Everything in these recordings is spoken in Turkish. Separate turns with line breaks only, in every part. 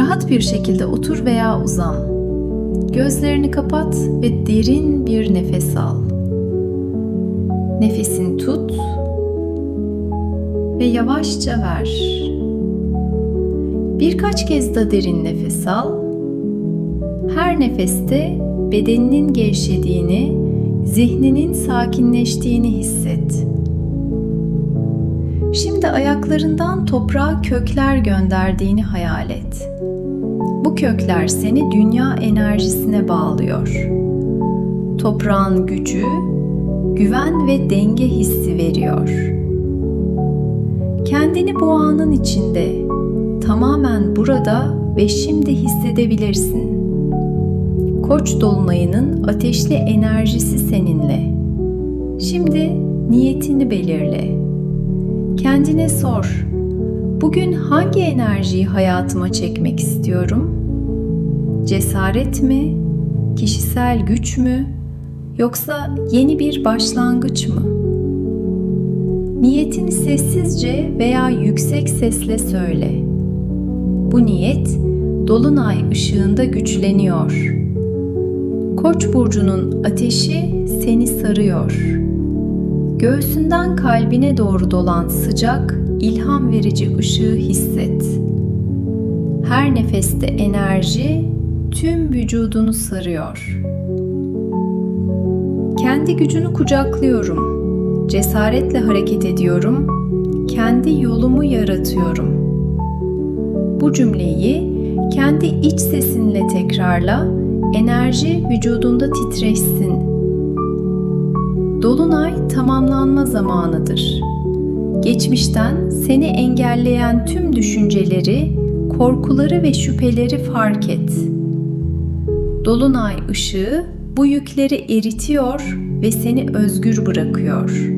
Rahat bir şekilde otur veya uzan. Gözlerini kapat ve derin bir nefes al. Nefesini tut ve yavaşça ver. Birkaç kez de derin nefes al. Her nefeste bedeninin gevşediğini, zihninin sakinleştiğini hisset. Şimdi ayaklarından toprağa kökler gönderdiğini hayal et. Bu kökler seni dünya enerjisine bağlıyor. Toprağın gücü, güven ve denge hissi veriyor. Kendini bu anın içinde, tamamen burada ve şimdi hissedebilirsin. Koç dolunayının ateşli enerjisi seninle. Şimdi niyetini belirle. Kendine sor. Bugün hangi enerjiyi hayatıma çekmek istiyorum? Cesaret mi? Kişisel güç mü? Yoksa yeni bir başlangıç mı? Niyetini sessizce veya yüksek sesle söyle. Bu niyet dolunay ışığında güçleniyor. Koç burcunun ateşi seni sarıyor. Göğsünden kalbine doğru dolan sıcak, ilham verici ışığı hisset. Her nefeste enerji tüm vücudunu sarıyor. Kendi gücünü kucaklıyorum. Cesaretle hareket ediyorum. Kendi yolumu yaratıyorum. Bu cümleyi kendi iç sesinle tekrarla. Enerji vücudunda titreşsin. Dolunay tamamlanma zamanıdır. Geçmişten seni engelleyen tüm düşünceleri, korkuları ve şüpheleri fark et. Dolunay ışığı bu yükleri eritiyor ve seni özgür bırakıyor.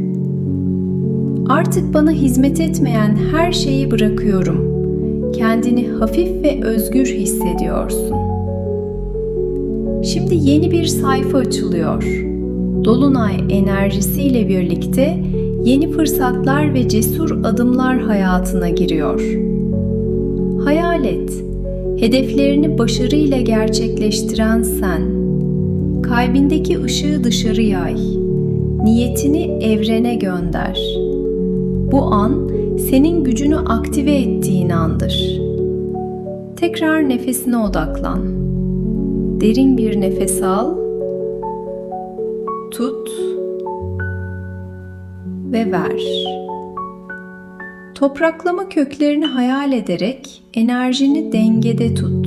Artık bana hizmet etmeyen her şeyi bırakıyorum. Kendini hafif ve özgür hissediyorsun. Şimdi yeni bir sayfa açılıyor. Dolunay enerjisiyle birlikte yeni fırsatlar ve cesur adımlar hayatına giriyor. Hayal et. Hedeflerini başarıyla gerçekleştiren sen. Kalbindeki ışığı dışarı yay. Niyetini evrene gönder. Bu an senin gücünü aktive ettiğin andır. Tekrar nefesine odaklan. Derin bir nefes al. Tut ve ver. Topraklama köklerini hayal ederek enerjini dengede tut.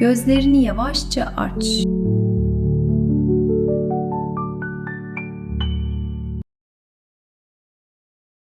Gözlerini yavaşça aç.